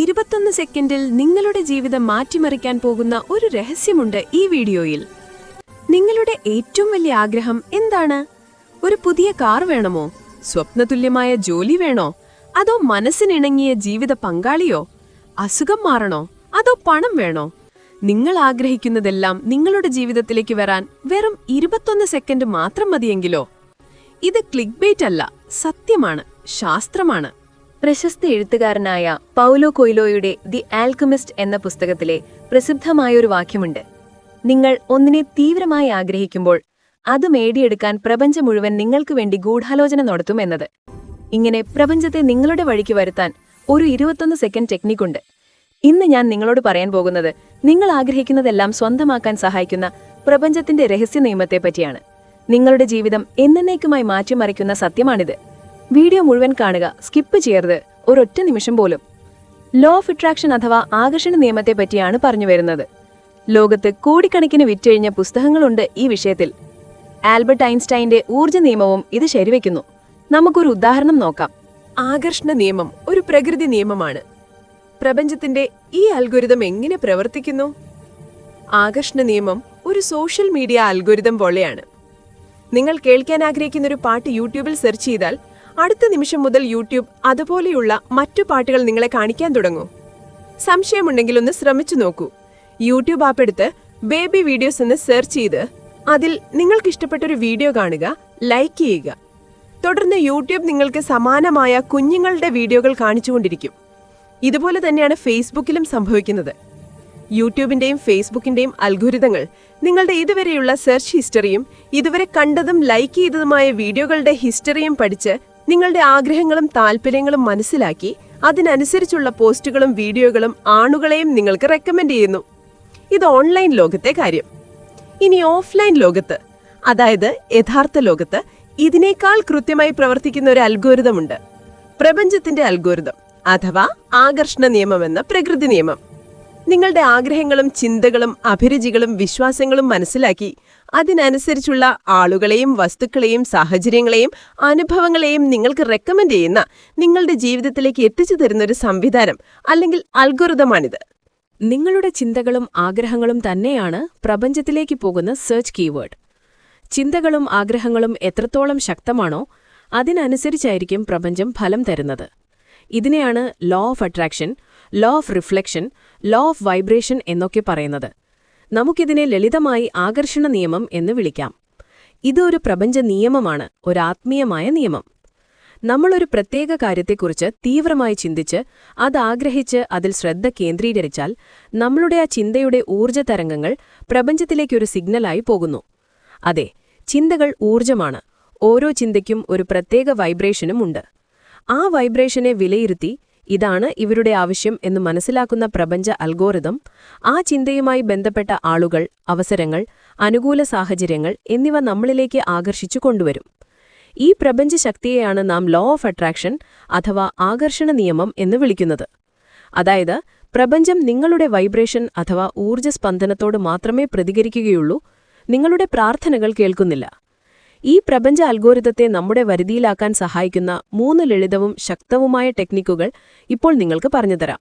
ഇരുപത്തൊന്ന് സെക്കൻഡിൽ നിങ്ങളുടെ ജീവിതം മാറ്റിമറിക്കാൻ പോകുന്ന ഒരു രഹസ്യമുണ്ട് ഈ വീഡിയോയിൽ. നിങ്ങളുടെ ഏറ്റവും വലിയ ആഗ്രഹം എന്താണ്? ഒരു പുതിയ കാർ വേണമോ? സ്വപ്നതുല്യമായ ജോലി വേണോ? അതോ മനസ്സിനിണങ്ങിയ ജീവിത പങ്കാളിയോ? അസുഖം മാറണോ? അതോ പണം വേണോ? നിങ്ങൾ ആഗ്രഹിക്കുന്നതെല്ലാം നിങ്ങളുടെ ജീവിതത്തിലേക്ക് വരാൻ വെറും ഇരുപത്തൊന്ന് സെക്കൻഡ് മാത്രം മതിയെങ്കിലോ? ഇത് ക്ലിക്ക് ബേറ്റ് അല്ല സത്യമാണ് ശാസ്ത്രമാണ്. പ്രശസ്ത എഴുത്തുകാരനായ പൗലോ കൊയ്ലോയുടെ ദി ആൽക്കമിസ്റ്റ് എന്ന പുസ്തകത്തിലെ പ്രസിദ്ധമായൊരു വാക്യമുണ്ട്. നിങ്ങൾ ഒന്നിനെ തീവ്രമായി ആഗ്രഹിക്കുമ്പോൾ അത് നേടിയെടുക്കാൻ പ്രപഞ്ചം മുഴുവൻ നിങ്ങൾക്ക് വേണ്ടി ഗൂഢാലോചന നടത്തും എന്നത്. ഇങ്ങനെ പ്രപഞ്ചത്തെ നിങ്ങളുടെ വഴിക്ക് വരുത്താൻ ഒരു ഇരുപത്തൊന്ന് സെക്കൻഡ് ടെക്നിക്കുണ്ട് ഇന്ന് ഞാൻ നിങ്ങളോട് പറയാൻ പോകുന്നത് നിങ്ങൾ ആഗ്രഹിക്കുന്നതെല്ലാം സ്വന്തമാക്കാൻ സഹായിക്കുന്ന പ്രപഞ്ചത്തിന്റെ രഹസ്യ നിയമത്തെ പറ്റിയാണ് നിങ്ങളുടെ ജീവിതം എന്നേക്കുമായി മാറ്റിമറിക്കുന്ന സത്യമാണിത്. വീഡിയോ മുഴുവൻ കാണുക സ്കിപ്പ് ചെയ്യരുത്. ഒരൊറ്റ നിമിഷം പോലും. ലോ ഓഫ് അട്രാക്ഷൻ അഥവാ ആകർഷണ നിയമത്തെ പറ്റിയാണ് പറഞ്ഞു വരുന്നത്. ലോകത്ത് കോടിക്കണക്കിന് വിറ്റഴിഞ്ഞ പുസ്തകങ്ങളുണ്ട് ഈ വിഷയത്തിൽ. ആൽബർട്ട് ഐൻസ്റ്റൈന്റെ ഊർജ നിയമവും ഇത് ശരിവെക്കുന്നു. നമുക്കൊരു ഉദാഹരണം നോക്കാം. ആകർഷണ നിയമം ഒരു പ്രകൃതി നിയമമാണ്. പ്രപഞ്ചത്തിന്റെ ഈ അൽഗുരിതം എങ്ങനെ പ്രവർത്തിക്കുന്നു? ആകർഷണ നിയമം ഒരു സോഷ്യൽ മീഡിയ അൽഗുരിതം പോലെയാണ്. നിങ്ങൾ കേൾക്കാൻ ആഗ്രഹിക്കുന്ന ഒരു പാട്ട് യൂട്യൂബിൽ സെർച്ച് ചെയ്താൽ അടുത്ത നിമിഷം മുതൽ യൂട്യൂബ് അതുപോലെയുള്ള മറ്റു പാട്ടുകൾ നിങ്ങളെ കാണിക്കാൻ തുടങ്ങൂ. സംശയമുണ്ടെങ്കിൽ ഒന്ന് ശ്രമിച്ചു നോക്കൂ. യൂട്യൂബ് ആപ്പ് എടുത്ത് ബേബി വീഡിയോസ് എന്ന് സെർച്ച് ചെയ്ത് അതിൽ നിങ്ങൾക്ക് ഇഷ്ടപ്പെട്ട ഒരു വീഡിയോ കാണുക ലൈക്ക് ചെയ്യുക. തുടർന്ന് യൂട്യൂബ് നിങ്ങൾക്ക് സമാനമായ കുഞ്ഞുങ്ങളുടെ വീഡിയോകൾ കാണിച്ചുകൊണ്ടിരിക്കും. ഇതുപോലെ തന്നെയാണ് ഫേസ്ബുക്കിലും സംഭവിക്കുന്നത്. യൂട്യൂബിന്റെയും ഫേസ്ബുക്കിന്റെയും അൽഗുരിതങ്ങൾ നിങ്ങളുടെ ഇതുവരെയുള്ള സെർച്ച് ഹിസ്റ്ററിയും ഇതുവരെ കണ്ടതും ലൈക്ക് ചെയ്തതുമായ വീഡിയോകളുടെ ഹിസ്റ്ററിയും പഠിച്ച് നിങ്ങളുടെ ആഗ്രഹങ്ങളും താല്പര്യങ്ങളും മനസ്സിലാക്കി അതിനനുസരിച്ചുള്ള പോസ്റ്റുകളും വീഡിയോകളും ആണുകളെയും നിങ്ങൾക്ക് റെക്കമെൻഡ് ചെയ്യുന്നു. ഇത് ഓൺലൈൻ ലോകത്തെ കാര്യം. ഇനി ഓഫ്ലൈൻ ലോകത്ത് അതായത് യഥാർത്ഥ ലോകത്ത് ഇതിനേക്കാൾ കൃത്യമായി പ്രവർത്തിക്കുന്ന ഒരു അൽഗോരിതമുണ്ട് പ്രപഞ്ചത്തിന്റെ അൽഗോരിതം അഥവാ ആകർഷണ നിയമം എന്ന പ്രകൃതി നിയമം. നിങ്ങളുടെ ആഗ്രഹങ്ങളും ചിന്തകളും അഭിരുചികളും വിശ്വാസങ്ങളും മനസ്സിലാക്കി അതിനനുസരിച്ചുള്ള ആളുകളെയും വസ്തുക്കളെയും സാഹചര്യങ്ങളെയും അനുഭവങ്ങളെയും നിങ്ങൾക്ക് റെക്കമെൻഡ് ചെയ്യുന്ന നിങ്ങളുടെ ജീവിതത്തിലേക്ക് എത്തിച്ചു തരുന്ന ഒരു സംവിധാനം അല്ലെങ്കിൽ അൽഗോരിതമാണിത് നിങ്ങളുടെ ചിന്തകളും ആഗ്രഹങ്ങളും തന്നെയാണ് പ്രപഞ്ചത്തിലേക്ക് പോകുന്ന സെർച്ച് കീവേഡ് ചിന്തകളും ആഗ്രഹങ്ങളും എത്രത്തോളം ശക്തമാണോ അതിനനുസരിച്ചായിരിക്കും പ്രപഞ്ചം ഫലം തരുന്നത്. ഇതിനെയാണ് law of attraction law of reflection law of vibration എന്നൊക്കെ പറയുന്നത്. നമുക്കിതിനെ ലളിതമായി ആകർഷണ നിയമം എന്ന് വിളിക്കാം. ഇതൊരു പ്രപഞ്ച നിയമമാണ് ഒരാത്മീയമായ നിയമം. നമ്മളൊരു പ്രത്യേക കാര്യത്തെക്കുറിച്ച് തീവ്രമായി ചിന്തിച്ച് അത് ആഗ്രഹിച്ച് അതിൽ ശ്രദ്ധ കേന്ദ്രീകരിച്ചാൽ നമ്മളുടെ ആ ചിന്തയുടെ ഊർജ തരംഗങ്ങൾ പ്രപഞ്ചത്തിലേക്കൊരു സിഗ്നലായി പോകുന്നു. അതെ ചിന്തകൾ ഊർജമാണ്. ഓരോ ചിന്തയ്ക്കും ഒരു പ്രത്യേക വൈബ്രേഷനും ഉണ്ട്. ആ വൈബ്രേഷനെ വിലയിരുത്തി ഇതാണ് ഇവരുടെ ആവശ്യം എന്ന് മനസ്സിലാക്കുന്ന പ്രപഞ്ച അൽഗോറിതം ആ ചിന്തയുമായി ബന്ധപ്പെട്ട ആളുകൾ അവസരങ്ങൾ അനുകൂല സാഹചര്യങ്ങൾ എന്നിവ നമ്മളിലേക്ക് ആകർഷിച്ചു കൊണ്ടുവരും. ഈ പ്രപഞ്ച ശക്തിയെയാണ് നാം ലോ ഓഫ് അട്രാക്ഷൻ അഥവാ ആകർഷണ നിയമം എന്ന് വിളിക്കുന്നത്. അതായത് പ്രപഞ്ചം നിങ്ങളുടെ വൈബ്രേഷൻ അഥവാ ഊർജ സ്പന്ദനത്തോട് മാത്രമേ പ്രതികരിക്കുകയുള്ളൂ. നിങ്ങളുടെ പ്രാർത്ഥനകൾ കേൾക്കുന്നില്ല. ഈ പ്രപഞ്ച അൽഗോരിതത്തെ നമ്മുടെ വരുതിയിലാക്കാൻ സഹായിക്കുന്ന മൂന്ന് ലളിതവും ശക്തവുമായ ടെക്നിക്കുകൾ ഇപ്പോൾ നിങ്ങൾക്ക് പറഞ്ഞുതരാം.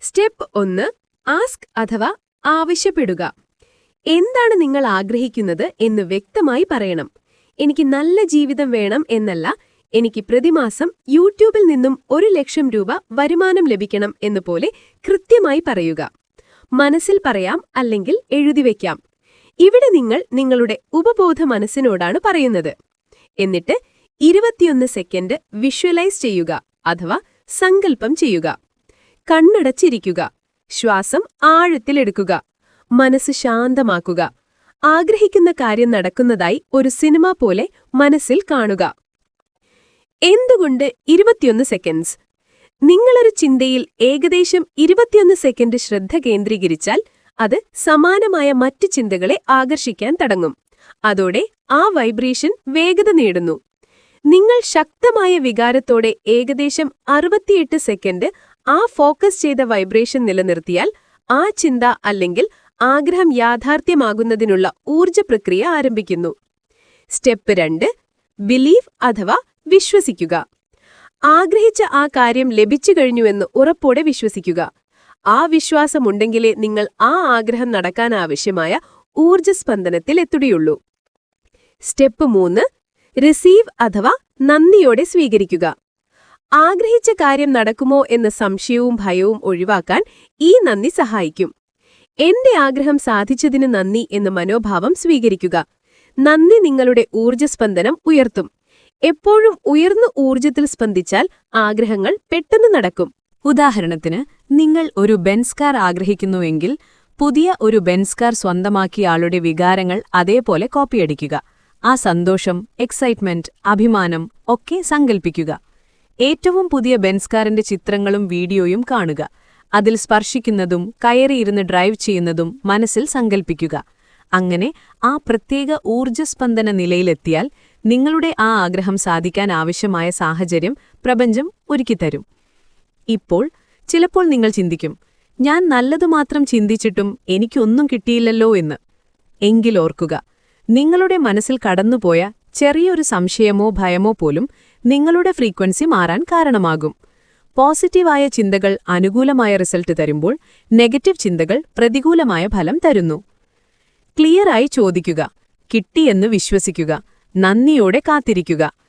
സ്റ്റെപ്പ് ഒന്ന് ആസ്ക് അഥവാ ആവശ്യപ്പെടുക. എന്താണ് നിങ്ങൾ ആഗ്രഹിക്കുന്നത് എന്ന് വ്യക്തമായി പറയണം. എനിക്ക് നല്ല ജീവിതം വേണം എന്നല്ല എനിക്ക് പ്രതിമാസം യൂട്യൂബിൽ നിന്നും ഒരു ലക്ഷം രൂപ വരുമാനം ലഭിക്കണം എന്നുപോലെ കൃത്യമായി പറയുക. മനസ്സിൽ പറയാം അല്ലെങ്കിൽ എഴുതിവെക്കാം ഇവിടെ നിങ്ങൾ നിങ്ങളുടെ ഉപബോധ മനസ്സിനോടാണ് പറയുന്നത്. എന്നിട്ട് ഇരുപത്തിയൊന്ന് സെക്കൻഡ് വിഷ്വലൈസ് ചെയ്യുക അഥവാ സങ്കല്പം ചെയ്യുക. കണ്ണടച്ചിരിക്കുക ശ്വാസം ആഴത്തിലെടുക്കുക മനസ്സ് ശാന്തമാക്കുക. ആഗ്രഹിക്കുന്ന കാര്യം നടക്കുന്നതായി ഒരു സിനിമ പോലെ മനസ്സിൽ കാണുക. എന്തുകൊണ്ട് ഇരുപത്തിയൊന്ന് സെക്കൻഡ്സ് നിങ്ങളൊരു ചിന്തയിൽ ഏകദേശം ഇരുപത്തിയൊന്ന് സെക്കൻഡ് ശ്രദ്ധ കേന്ദ്രീകരിച്ചാൽ അത് സമാനമായ മറ്റ് ചിന്തകളെ ആകർഷിക്കാൻ തുടങ്ങും. അതോടെ ആ വൈബ്രേഷൻ വേഗത നേടുന്നു. നിങ്ങൾ ശക്തമായ വികാരത്തോടെ ഏകദേശം അറുപത്തിയെട്ട് സെക്കൻഡ് ആ ഫോക്കസ് ചെയ്ത വൈബ്രേഷൻ നിലനിർത്തിയാൽ ആ ചിന്ത അല്ലെങ്കിൽ ആഗ്രഹം യാഥാർത്ഥ്യമാകുന്നതിനുള്ള ഊർജ പ്രക്രിയ ആരംഭിക്കുന്നു. സ്റ്റെപ്പ് രണ്ട് ബിലീവ് അഥവാ വിശ്വസിക്കുക. ആഗ്രഹിച്ച ആ കാര്യം ലഭിച്ചു കഴിഞ്ഞുവെന്ന് ഉറപ്പോടെ വിശ്വസിക്കുക. ആ വിശ്വാസമുണ്ടെങ്കിലേ നിങ്ങൾ ആ ആഗ്രഹം നടക്കാൻ ആവശ്യമായ ഊർജസ്പന്ദനത്തിൽ എത്തുകയുള്ളൂ. സ്റ്റെപ്പ് മൂന്ന് റിസീവ് അഥവാ നന്ദിയോടെ സ്വീകരിക്കുക. ആഗ്രഹിച്ച കാര്യം നടക്കുമോ എന്ന സംശയവും ഭയവും ഒഴിവാക്കാൻ ഈ നന്ദി സഹായിക്കും. എന്റെ ആഗ്രഹം സാധിച്ചതിന് നന്ദി എന്ന മനോഭാവം സ്വീകരിക്കുക. നന്ദി നിങ്ങളുടെ ഊർജസ്പന്ദനം ഉയർത്തും. എപ്പോഴും ഉയർന്ന ഊർജത്തിൽ സ്പന്ദിച്ചാൽ ആഗ്രഹങ്ങൾ പെട്ടെന്ന് നടക്കും. ഉദാഹരണത്തിന് നിങ്ങൾ ഒരു ബെൻസ് കാർ ആഗ്രഹിക്കുന്നുവെങ്കിൽ പുതിയ ഒരു ബെൻസ് കാർ സ്വന്തമാക്കിയ ആളുടെ വികാരങ്ങൾ അതേപോലെ കോപ്പിയടിക്കുക. ആ സന്തോഷം എക്സൈറ്റ്മെന്റ് അഭിമാനം ഒക്കെ സങ്കൽപ്പിക്കുക. ഏറ്റവും പുതിയ ബെൻസ് കാറിന്റെ ചിത്രങ്ങളും വീഡിയോയും കാണുക. അതിൽ സ്പർശിക്കുന്നതും കയറിയിരുന്ന് ഡ്രൈവ് ചെയ്യുന്നതും മനസ്സിൽ സങ്കൽപ്പിക്കുക. അങ്ങനെ ആ പ്രത്യേക ഊർജസ്പന്ദന നിലയിലെത്തിയാൽ നിങ്ങളുടെ ആ ആഗ്രഹം സാധിക്കാൻ ആവശ്യമായ സാഹചര്യം പ്രപഞ്ചം ഒരുക്കിത്തരും. ഇപ്പോൾ ചിലപ്പോൾ നിങ്ങൾ ചിന്തിക്കും ഞാൻ നല്ലതു മാത്രം ചിന്തിച്ചിട്ടും എനിക്കൊന്നും കിട്ടിയില്ലല്ലോ എന്ന്. എങ്കിലോർക്കുക നിങ്ങളുടെ മനസ്സിൽ കടന്നുപോയ ചെറിയൊരു സംശയമോ ഭയമോ പോലും നിങ്ങളുടെ ഫ്രീക്വൻസി മാറാൻ കാരണമാകും. പോസിറ്റീവായ ചിന്തകൾ അനുകൂലമായ റിസൾട്ട് തരുമ്പോൾ നെഗറ്റീവ് ചിന്തകൾ പ്രതികൂലമായ ഫലം തരുന്നു. ക്ലിയറായി ചോദിക്കുക കിട്ടിയെന്ന് വിശ്വസിക്കുക നന്ദിയോടെ കാത്തിരിക്കുക.